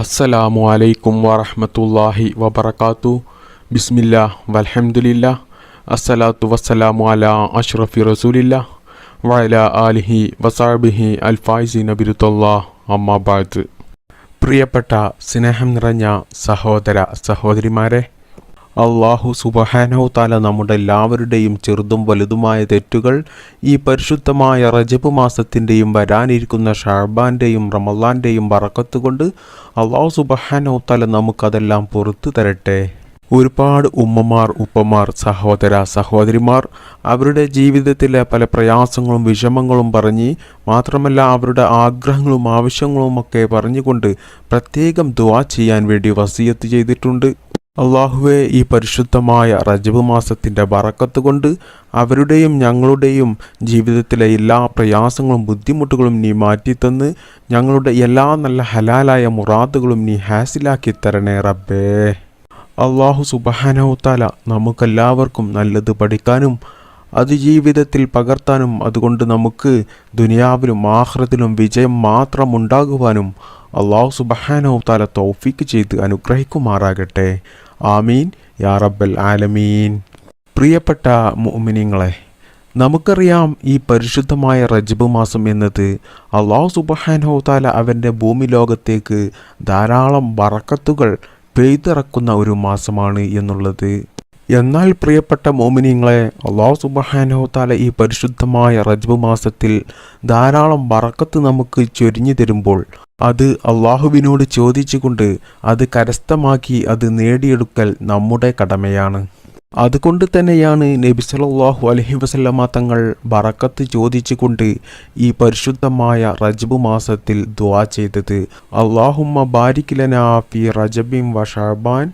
അസ്സലാമു അലൈക്കും വറഹ്മത്തുള്ളാഹി വബർക്കാത്തു ബിസ്മില്ല വലഹമുല്ല അസ്സലാത്തു വസ്സലാമു അലാ അഷ്റഫി റസൂലില്ല വയല ആലിഹി വസാബിഹി അൽഫായിസി നബിരുത്തല്ലാ അമ്മാബാദ്. പ്രിയപ്പെട്ട സ്നേഹം നിറഞ്ഞ സഹോദര സഹോദരിമാരെ അള്ളാഹു സുബഹാനോ താല നമ്മുടെ എല്ലാവരുടെയും ചെറുതും വലുതുമായ തെറ്റുകൾ ഈ പരിശുദ്ധമായ റജബ് മാസത്തിന്റെയും വരാനിരിക്കുന്ന ഷാബാന്റെയും റമല്ലാന്റെയും വറക്കത്തുകൊണ്ട് അള്ളാഹു സുബഹാനോ താല നമുക്കതെല്ലാം പുറത്തു തരട്ടെ. ഒരുപാട് ഉമ്മമാർ ഉപ്പമാർ സഹോദര സഹോദരിമാർ അവരുടെ ജീവിതത്തിലെ പല പ്രയാസങ്ങളും വിഷമങ്ങളും പറഞ്ഞ് മാത്രമല്ല അവരുടെ ആഗ്രഹങ്ങളും ആവശ്യങ്ങളുമൊക്കെ പറഞ്ഞുകൊണ്ട് പ്രത്യേകം ദുവാ ചെയ്യാൻ വേണ്ടി വസീയത്ത് ചെയ്തിട്ടുണ്ട്. അള്ളാഹുവെ ഈ പരിശുദ്ധമായ റജബ് മാസത്തിന്റെ വറക്കത്ത് കൊണ്ട് അവരുടെയും ഞങ്ങളുടെയും ജീവിതത്തിലെ എല്ലാ പ്രയാസങ്ങളും ബുദ്ധിമുട്ടുകളും നീ മാറ്റിത്തന്ന് ഞങ്ങളുടെ എല്ലാ നല്ല ഹലാലായ മുറാദുകളും നീ ഹാസിലാക്കി തരണേ റബ്ബേ. അള്ളാഹു സുബഹാനവുത്താല നമുക്കെല്ലാവർക്കും നല്ലത് പഠിക്കാനും അത് ജീവിതത്തിൽ പകർത്താനും അതുകൊണ്ട് നമുക്ക് ദുനിയാവിലും ആഹ്റത്തിലും വിജയം മാത്രം ഉണ്ടാകുവാനും അള്ളാഹു സുബഹാനവുത്താല തൗഫീക്ക് ചെയ്ത് അനുഗ്രഹിക്കുമാറാകട്ടെ. ആമീൻ. യാ റബ്ബൽ ആലമീൻ. പ്രിയപ്പെട്ട മുഅ്മിനീങ്ങളെ നമുക്കറിയാം ഈ പരിശുദ്ധമായ റജബ് മാസം എന്നത് അള്ളാഹു തആല അവന്റെ ഭൂമി ലോകത്തേക്ക് ധാരാളം ബറക്കത്തുകൾ പെയ്തിറക്കുന്ന ഒരു മാസമാണ് എന്നുള്ളത് എന്നാൽ പ്രിയപ്പെട്ട മോമിനിങ്ങളെ അള്ളാഹു താല ഈ പരിശുദ്ധമായ റജ്ബ് മാസത്തിൽ ധാരാളം വറക്കത്ത് നമുക്ക് ചൊരിഞ്ഞു തരുമ്പോൾ അത് അള്ളാഹുവിനോട് ചോദിച്ചുകൊണ്ട് അത് കരസ്ഥമാക്കി അത് നേടിയെടുക്കൽ നമ്മുടെ കടമയാണ്. അതുകൊണ്ട് തന്നെയാണ് നബി സല്ലല്ലാഹു അലൈഹി വസല്ലമ തങ്ങൾ ബറക്കത്ത് ചോദിച്ചുകൊണ്ട് ഈ പരിശുദ്ധമായ റജബ് മാസത്തിൽ ദുആ ചെയ്തത്. അള്ളാഹുമ്മ ബാരിക്കിലന ഫി റജബിൻ വ ഷഅബാൻ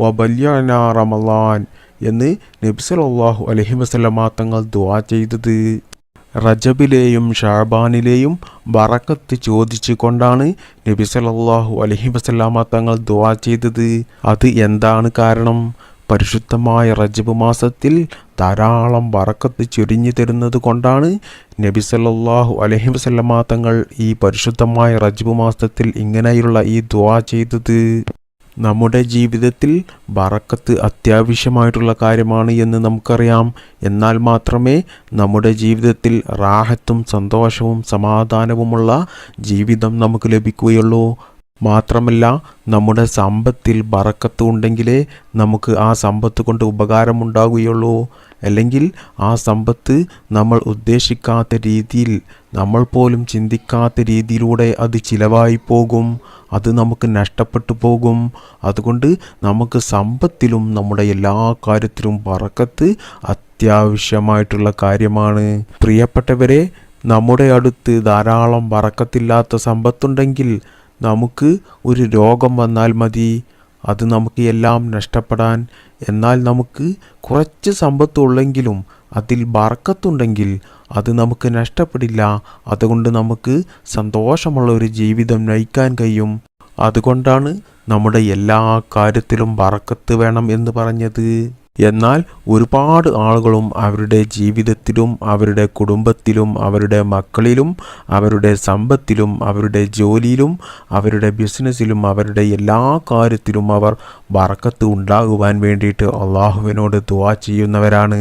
വ ബല്യന റമളാൻ എന്ന് നബി സല്ലല്ലാഹു അലൈഹി വസല്ലമ തങ്ങൾ ദുവാ ചെയ്തത്. റജബിലെയും ഷാബാനിലെയും ബറക്കത്ത് ചോദിച്ചുകൊണ്ടാണ് നബി സല്ലല്ലാഹു അലഹി വസല്ലമ തങ്ങൾ ദുവാ ചെയ്തത്. അത് എന്താണ് കാരണം? പരിശുദ്ധമായ റജബ് മാസത്തിൽ ധാരാളം വറക്കത്ത് ചൊരിഞ്ഞു തരുന്നത് കൊണ്ടാണ് നബി സല്ലല്ലാഹു അലൈഹി വസല്ലമ തങ്ങൾ ഈ പരിശുദ്ധമായ റജബ് മാസത്തിൽ ഇങ്ങനെയുള്ള ഈ ദുവാ ചെയ്തത്. നമ്മുടെ ജീവിതത്തിൽ ബറക്കത്ത് അത്യാവശ്യമായിട്ടുള്ള കാര്യമാണ് എന്ന് നമുക്കറിയാം. എന്നാൽ മാത്രമേ നമ്മുടെ ജീവിതത്തിൽ റാഹത്തും സന്തോഷവും സമാധാനവുമുള്ള ജീവിതം നമുക്ക് ലഭിക്കുകയുള്ളൂ. മാത്രമല്ല നമ്മുടെ സമ്പത്തിൽ ബറക്കത്ത് ഉണ്ടെങ്കിലേ നമുക്ക് ആ സമ്പത്ത് കൊണ്ട് ഉപകാരമുണ്ടാകുകയുള്ളൂ. അല്ലെങ്കിൽ ആ സമ്പത്ത് നമ്മൾ ഉദ്ദേശിക്കാത്ത രീതിയിൽ നമ്മൾ പോലും ചിന്തിക്കാത്ത രീതിയിലൂടെ അത് ചിലവായി പോകും അത് നമുക്ക് നഷ്ടപ്പെട്ടു പോകും. അതുകൊണ്ട് നമുക്ക് സമ്പത്തിലും നമ്മുടെ എല്ലാ കാര്യത്തിലും പറക്കത്ത് അത്യാവശ്യമായിട്ടുള്ള കാര്യമാണ്. പ്രിയപ്പെട്ടവരെ നമ്മുടെ അടുത്ത് ധാരാളം പറക്കത്തില്ലാത്ത സമ്പത്തുണ്ടെങ്കിൽ നമുക്ക് ഒരു രോഗം വന്നാൽ മതി. അത് നമുക്ക് എല്ലാം നഷ്ടപ്പെടാൻ എന്നാൽ നമുക്ക് കുറച്ച് സമ്പത്തുള്ളെങ്കിലും അതിൽ ബറക്കത്തുണ്ടെങ്കിൽ അത് നമുക്ക് നഷ്ടപ്പെടില്ല. അതുകൊണ്ട് നമുക്ക് സന്തോഷമുള്ള ഒരു ജീവിതം നയിക്കാൻ കഴിയും. അതുകൊണ്ടാണ് നമ്മുടെ എല്ലാ കാര്യത്തിലും ബറക്കത്ത് വേണം എന്ന് പറഞ്ഞത്. എന്നാൽ ഒരുപാട് ആളുകളും അവരുടെ ജീവിതത്തിലും അവരുടെ കുടുംബത്തിലും അവരുടെ മക്കളിലും അവരുടെ സമ്പത്തിലും അവരുടെ ജോലിയിലും അവരുടെ ബിസിനസ്സിലും അവരുടെ എല്ലാ കാര്യത്തിലും അവർ വറക്കത്ത് ഉണ്ടാകുവാൻ വേണ്ടിയിട്ട് അള്ളാഹുവിനോട് ദുവാ ചെയ്യുന്നവരാണ്.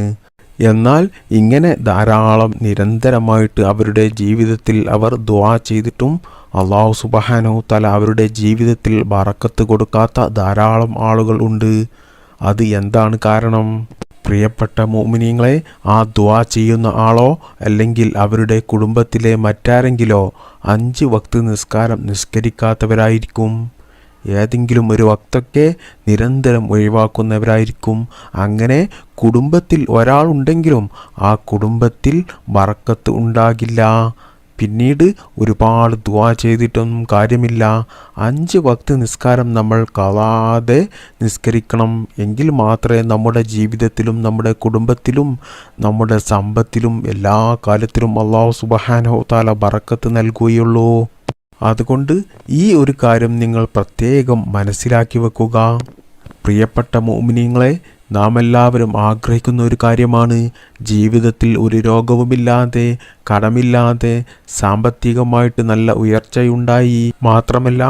എന്നാൽ ഇങ്ങനെ ധാരാളം നിരന്തരമായിട്ട് അവരുടെ ജീവിതത്തിൽ അവർ ദുവാ ചെയ്തിട്ടും അള്ളാഹു സുബഹാനോ തല അവരുടെ ജീവിതത്തിൽ വറക്കത്ത് കൊടുക്കാത്ത ധാരാളം ആളുകൾ ഉണ്ട്. അത് എന്താണ് കാരണം? പ്രിയപ്പെട്ട മോമിനിയങ്ങളെ ആ ദ്വാ ചെയ്യുന്ന ആളോ അല്ലെങ്കിൽ അവരുടെ കുടുംബത്തിലെ മറ്റാരെങ്കിലോ അഞ്ച് വക്ത് നിസ്കാരം നിസ്കരിക്കാത്തവരായിരിക്കും. ഏതെങ്കിലും ഒരു വക്തൊക്കെ നിരന്തരം ഒഴിവാക്കുന്നവരായിരിക്കും. അങ്ങനെ കുടുംബത്തിൽ ഒരാളുണ്ടെങ്കിലും ആ കുടുംബത്തിൽ വറക്കത്ത് ഉണ്ടാകില്ല. പിന്നീട് ഒരുപാട് ദുവാ ചെയ്തിട്ടൊന്നും കാര്യമില്ല. അഞ്ച് വക്ത് നിസ്കാരം നമ്മൾ കളാതെ നിസ്കരിക്കണം. എങ്കിൽ മാത്രമേ നമ്മുടെ ജീവിതത്തിലും നമ്മുടെ കുടുംബത്തിലും നമ്മുടെ സമ്പത്തിലും എല്ലാ കാലത്തിലും അള്ളാഹു സുബഹാനോ താല ബറക്കത്ത് നൽകുകയുള്ളൂ. അതുകൊണ്ട് ഈ ഒരു കാര്യം നിങ്ങൾ പ്രത്യേകം മനസ്സിലാക്കി വെക്കുക. പ്രിയപ്പെട്ട മോമിനിയങ്ങളെ നാം എല്ലാവരും ആഗ്രഹിക്കുന്ന ഒരു കാര്യമാണ് ജീവിതത്തിൽ ഒരു രോഗവുമില്ലാതെ കടമില്ലാതെ സാമ്പത്തികമായിട്ട് നല്ല ഉയർച്ചയുണ്ടായി. മാത്രമല്ല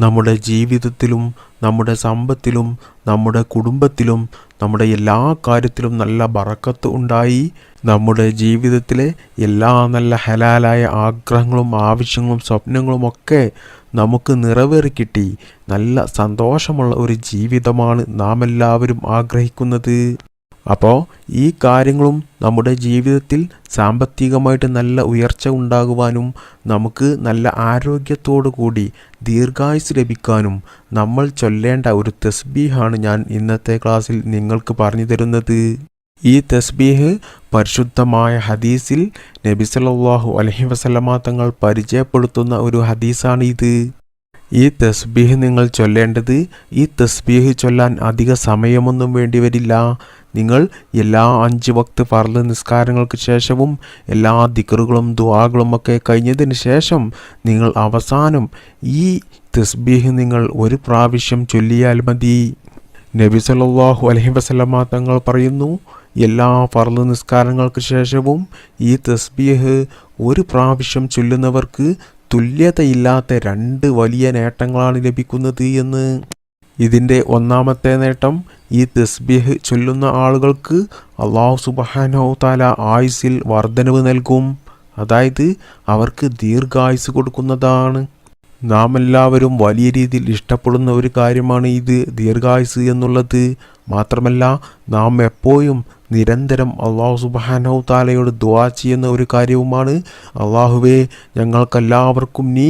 നമ്മുടെ ജീവിതത്തിലും നമ്മുടെ സമ്പത്തിലും നമ്മുടെ കുടുംബത്തിലും നമ്മുടെ എല്ലാ കാര്യത്തിലും നല്ല ബറക്കത്ത് ഉണ്ടായി. നമ്മുടെ ജീവിതത്തിലെ എല്ലാ നല്ല ഹലാലായ ആഗ്രഹങ്ങളും ആവശ്യങ്ങളും സ്വപ്നങ്ങളും ഒക്കെ നമുക്ക് നിറവേറി കിട്ടി. നല്ല സന്തോഷമുള്ള ഒരു ജീവിതമാണ് നാം എല്ലാവരും ആഗ്രഹിക്കുന്നത്. അപ്പോൾ ഈ കാര്യങ്ങളും നമ്മുടെ ജീവിതത്തിൽ സാമ്പത്തികമായിട്ട് നല്ല ഉയർച്ച ഉണ്ടാകുവാനും നമുക്ക് നല്ല ആരോഗ്യത്തോടു കൂടി ദീർഘായുസ് ലഭിക്കാനും നമ്മൾ ചൊല്ലേണ്ട ഒരു തസ്ബീഹാണ് ഞാൻ ഇന്നത്തെ ക്ലാസ്സിൽ നിങ്ങൾക്ക് പറഞ്ഞു തരുന്നത്. ഈ തസ്ബീഹ് പരിശുദ്ധമായ ഹദീസിൽ നബി സല്ലല്ലാഹു അലൈഹി വസല്ലമ തങ്ങൾ പരിചയപ്പെടുത്തുന്ന ഒരു ഹദീസാണ് ഇത് ഈ തസ്ബീഹ് നിങ്ങൾ ചൊല്ലേണ്ടത് ഈ തസ്ബീഹ് ചൊല്ലാൻ അധിക സമയമൊന്നും വേണ്ടിവരില്ല നിങ്ങൾ എല്ലാ അഞ്ച് വക്ത് ഫർൾ നിസ്കാരങ്ങൾക്ക് ശേഷവും എല്ലാ ദിക്കറുകളും ദുആകളും ഒക്കെ കഴിഞ്ഞതിന് ശേഷം നിങ്ങൾ അവസാനം ഈ തസ്ബീഹ് നിങ്ങൾ ഒരു പ്രാവശ്യം ചൊല്ലിയാൽ മതി. നബി സല്ലല്ലാഹു അലൈഹി വസല്ലമ തങ്ങൾ പറയുന്നു എല്ലാ ഫർൾ നിസ്കാരങ്ങൾക്ക് ശേഷവും ഈ തസ്ബീഹ് ഒരു പ്രാവശ്യം ചൊല്ലുന്നവർക്ക് തുല്യതയില്ലാത്ത രണ്ട് വലിയ നേട്ടങ്ങളാണ് ലഭിക്കുന്നത് എന്ന്. ഇതിന്റെ ഒന്നാമത്തെ നേട്ടം ഈ തസ്ബീഹ് ചൊല്ലുന്ന ആളുകൾക്ക് അള്ളാഹു സുബഹാനോ താല ആയുസിൽ വർധനവ് നൽകും. അതായത് അവർക്ക് ദീർഘായുസ് കൊടുക്കുന്നതാണ്. നാം എല്ലാവരും വലിയ രീതിയിൽ ഇഷ്ടപ്പെടുന്ന ഒരു കാര്യമാണ് ഇത് ദീർഘായുസ് എന്നുള്ളത്. മാത്രമല്ല നാം എപ്പോഴും നിരന്തരം അള്ളാഹു സുബാനോ താലയോട് ദുവാ ചെയ്യുന്ന ഒരു കാര്യവുമാണ്. അള്ളാഹുവേ ഞങ്ങൾക്കെല്ലാവർക്കും നീ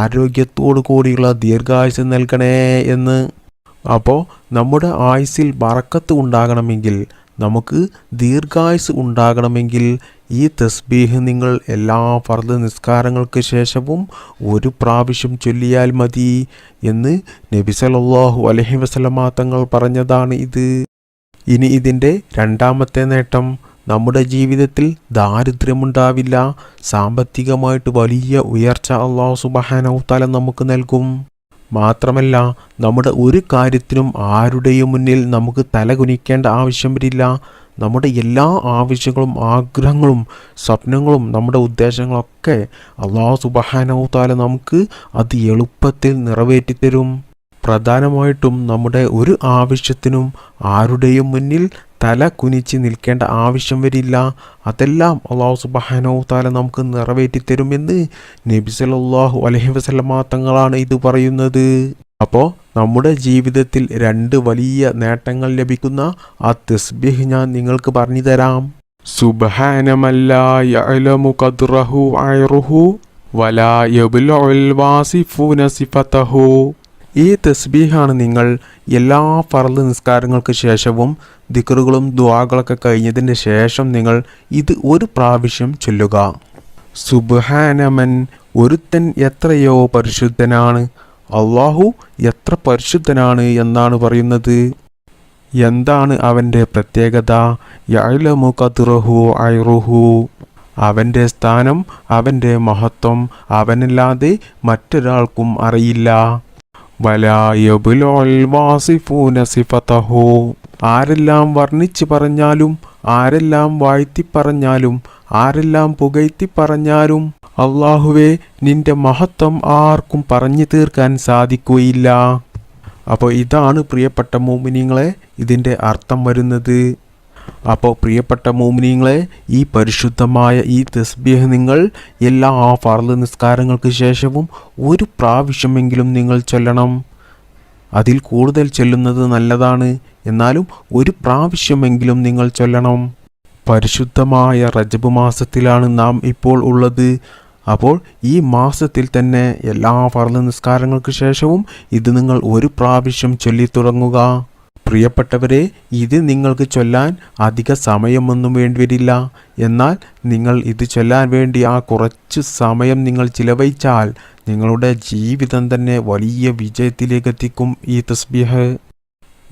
ആരോഗ്യത്തോടു കൂടിയുള്ള ദീർഘായുസ് നൽകണേ എന്ന്. അപ്പോൾ നമ്മുടെ ആയുസ്സിൽ ബറക്കത്ത് ഉണ്ടാകണമെങ്കിൽ നമുക്ക് ദീർഘായുസ് ഉണ്ടാകണമെങ്കിൽ ഈ തസ്ബീഹ് നിങ്ങൾ എല്ലാ ഫർദ് നിസ്കാരങ്ങൾക്ക് ശേഷവും ഒരു പ്രാവശ്യം ചൊല്ലിയാൽ മതി എന്ന് നബി സലല്ലാഹു അലഹി വസല്ലമ തങ്ങൾ പറഞ്ഞതാണ് ഇത്. ഇനി ഇതിന്റെ രണ്ടാമത്തെ നേട്ടം നമ്മുടെ ജീവിതത്തിൽ ദാരിദ്ര്യമുണ്ടാവില്ല സാമ്പത്തികമായിട്ട് വലിയ ഉയർച്ച അള്ളാഹു സുബഹാനൗത്താല നമുക്ക് നൽകും. മാത്രമല്ല നമ്മുടെ ഒരു കാര്യത്തിനും ആരുടെയും മുന്നിൽ നമുക്ക് തലകുനിക്കേണ്ട ആവശ്യം വരില്ല നമ്മുടെ എല്ലാ ആവശ്യങ്ങളും ആഗ്രഹങ്ങളും സ്വപ്നങ്ങളും നമ്മുടെ ഉദ്ദേശങ്ങളൊക്കെ അള്ളാഹു സുബഹാനവുത്താല നമുക്ക് അത് എളുപ്പത്തിൽ നിറവേറ്റിത്തരും. പ്രധാനമായിട്ടും നമ്മുടെ ഒരു ആവശ്യത്തിനും ആരുടെയും മുന്നിൽ തല കുനിച്ച് നിൽക്കേണ്ട ആവശ്യം വരില്ല. അതെല്ലാം അള്ളാഹു സുബാനോ താല നമുക്ക് നിറവേറ്റിത്തരുമെന്ന് നബി സല്ലല്ലാഹു അലൈഹി വസല്ലമ തങ്ങളാണ് ഇത് പറയുന്നത്. അപ്പോൾ നമ്മുടെ ജീവിതത്തിൽ രണ്ട് വലിയ നേട്ടങ്ങൾ ലഭിക്കുന്ന ആ തെസ്ബിഹ് ഞാൻ നിങ്ങൾക്ക് പറഞ്ഞു തരാം. സുബ്ഹാനമല്ല ഖദ്റഹു അയറുഹു ഈ തസ്ബീഹാണ് നിങ്ങൾ എല്ലാ ഫർൾ നിസ്കാരങ്ങൾക്ക് ശേഷവും ദിക്കറുകളും ദ്വാകളൊക്കെ കഴിഞ്ഞതിന് ശേഷം നിങ്ങൾ ഇത് ഒരു പ്രാവശ്യം ചൊല്ലുക. സുബഹാനമൻ ഒരുത്തൻ എത്രയോ പരിശുദ്ധനാണ്. അള്ളാഹു എത്ര പരിശുദ്ധനാണ് എന്നാണ് പറയുന്നത്. എന്താണ് അവന്റെ പ്രത്യേകത? ഖദ്റഹു അയറുഹു അവന്റെ സ്ഥാനം അവന്റെ മഹത്വം അവനല്ലാതെ മറ്റൊരാൾക്കും അറിയില്ല. വലായബുലോൽ വാസിഫൂന സിഫതഹു. ആരെല്ലാം വർണിച്ച് പറഞ്ഞാലും ആരെല്ലാം വാഴ്ത്തി പറഞ്ഞാലും ആരെല്ലാം പുകഴ്ത്തി പറഞ്ഞാലും അള്ളാഹുവെ നിന്റെ മഹത്വം ആർക്കും പറഞ്ഞു തീർക്കാൻ സാധിക്കുകയില്ല. അപ്പോൾ ഇതാണ് പ്രിയപ്പെട്ട മോമിനിങ്ങളെ ഇതിന്റെ അർത്ഥം വരുന്നത്. അപ്പോൾ പ്രിയപ്പെട്ട മോമിനിങ്ങളെ ഈ പരിശുദ്ധമായ ഈ തസ്ബീഹ് നിങ്ങൾ എല്ലാ ആ ഫർൾ നിസ്കാരങ്ങൾക്ക് ശേഷവും ഒരു പ്രാവശ്യമെങ്കിലും നിങ്ങൾ ചൊല്ലണം. അതിൽ കൂടുതൽ ചൊല്ലുന്നത് നല്ലതാണ്. എന്നാലും ഒരു പ്രാവശ്യമെങ്കിലും നിങ്ങൾ ചൊല്ലണം. പരിശുദ്ധമായ റജബ് മാസത്തിലാണ് നാം ഇപ്പോൾ ഉള്ളത്. അപ്പോൾ ഈ മാസത്തിൽ തന്നെ എല്ലാ ഫർൾ നിസ്കാരങ്ങൾക്ക് ശേഷവും ഇത് നിങ്ങൾ ഒരു പ്രാവശ്യം ചൊല്ലി തുടങ്ങുക. പ്രിയപ്പെട്ടവരെ ഇത് നിങ്ങൾക്ക് ചൊല്ലാൻ അധിക സമയമൊന്നും വേണ്ടിവരില്ല. എന്നാൽ നിങ്ങൾ ഇത് ചൊല്ലാൻ വേണ്ടി ആ കുറച്ച് സമയം നിങ്ങൾ ചിലവഴിച്ചാൽ നിങ്ങളുടെ ജീവിതം തന്നെ വലിയ വിജയത്തിലേക്ക് എത്തിക്കും ഈ തസ്ബീഹ്.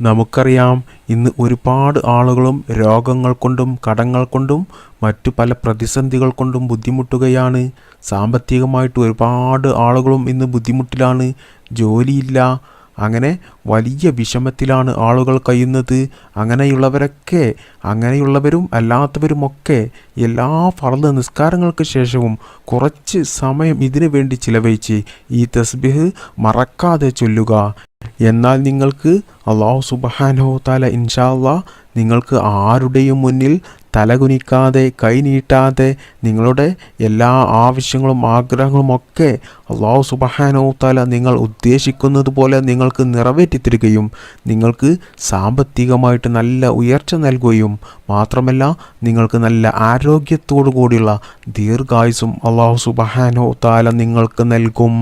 നമുക്കറിയാം ഇന്ന് ഒരുപാട് ആളുകളും രോഗങ്ങൾ കൊണ്ടും കടങ്ങൾ കൊണ്ടും മറ്റു പല പ്രതിസന്ധികൾ കൊണ്ടും ബുദ്ധിമുട്ടുകയാണ്. സാമ്പത്തികമായിട്ട് ഒരുപാട് ആളുകളും ഇന്ന് ബുദ്ധിമുട്ടിലാണ്. ജോലിയില്ല. അങ്ങനെ വലിയ വിഷമത്തിലാണ് ആളുകൾ കഴിയുന്നത്. അങ്ങനെയുള്ളവരൊക്കെ അങ്ങനെയുള്ളവരും അല്ലാത്തവരുമൊക്കെ എല്ലാ ഫർദ് നിസ്കാരങ്ങൾക്ക് ശേഷവും കുറച്ച് സമയം ഇതിനു വേണ്ടി ചിലവഴിച്ച് ഈ തസ്ബിഹ് മറക്കാതെ ചൊല്ലുക. എന്നാൽ നിങ്ങൾക്ക് അള്ളാഹു സുബഹാനോ തല ഇൻഷാല്ലാ നിങ്ങൾക്ക് ആരുടെയും മുന്നിൽ തലകുനിക്കാതെ കൈനീട്ടാതെ നിങ്ങളുടെ എല്ലാ ആവശ്യങ്ങളും ആഗ്രഹങ്ങളും ഒക്കെ അള്ളാഹു സുബഹാനോ തല നിങ്ങൾ ഉദ്ദേശിക്കുന്നത് പോലെ നിങ്ങൾക്ക് നിറവേറ്റിത്തരികയും നിങ്ങൾക്ക് സാമ്പത്തികമായിട്ട് നല്ല ഉയർച്ച നൽകുകയും മാത്രമല്ല നിങ്ങൾക്ക് നല്ല ആരോഗ്യത്തോടു കൂടിയുള്ള ദീർഘായുസും അള്ളാഹു സുബഹാനോ താല നിങ്ങൾക്ക് നൽകും.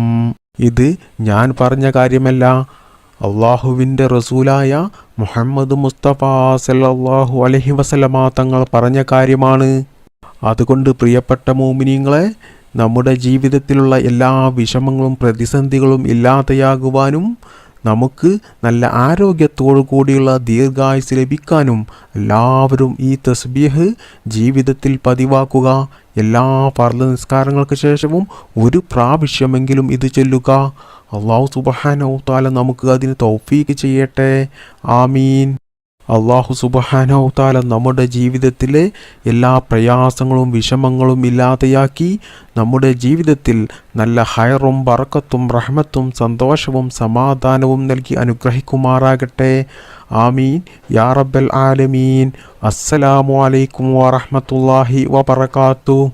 ഇത് ഞാൻ പറഞ്ഞ കാര്യമല്ല. അള്ളാഹുവിന്റെ റസൂലായ മുഹമ്മദ് മുസ്തഫ സല്ലാഹു അലഹി വസല്ലമ തങ്ങൾ പറഞ്ഞ കാര്യമാണ്. അതുകൊണ്ട് പ്രിയപ്പെട്ട മോമിനിങ്ങളെ നമ്മുടെ ജീവിതത്തിലുള്ള എല്ലാ വിഷമങ്ങളും പ്രതിസന്ധികളും ഇല്ലാതെയാകുവാനും നമുക്ക് നല്ല ആരോഗ്യത്തോടു കൂടിയുള്ള ദീർഘായുസ് ലഭിക്കാനും എല്ലാവരും ഈ തസ്ബീഹ് ജീവിതത്തിൽ പതിവാക്കുക. എല്ലാ ഫർദ് നിസ്കാരങ്ങൾക്ക് ശേഷവും ഒരു പ്രാവശ്യമെങ്കിലും ഇത് ചൊല്ലുക. അള്ളാഹു സുബഹാനോ താല നമുക്ക് അതിന് തൗഫീക്ക് ചെയ്യട്ടെ. ആമീൻ. അള്ളാഹു സുബഹാനോ താല നമ്മുടെ ജീവിതത്തിലെ എല്ലാ പ്രയാസങ്ങളും വിഷമങ്ങളും ഇല്ലാതെയാക്കി നമ്മുടെ ജീവിതത്തിൽ നല്ല ഹയറും പറക്കത്തും റഹ്മത്തും സന്തോഷവും സമാധാനവും നൽകി അനുഗ്രഹിക്കുമാറാകട്ടെ. ആമീൻ. യാ റബ്ബൽ ആലമീൻ. അസ്സലാമു അലൈക്കും വറഹ്മത്തുള്ളാഹി വബറകാതുഹു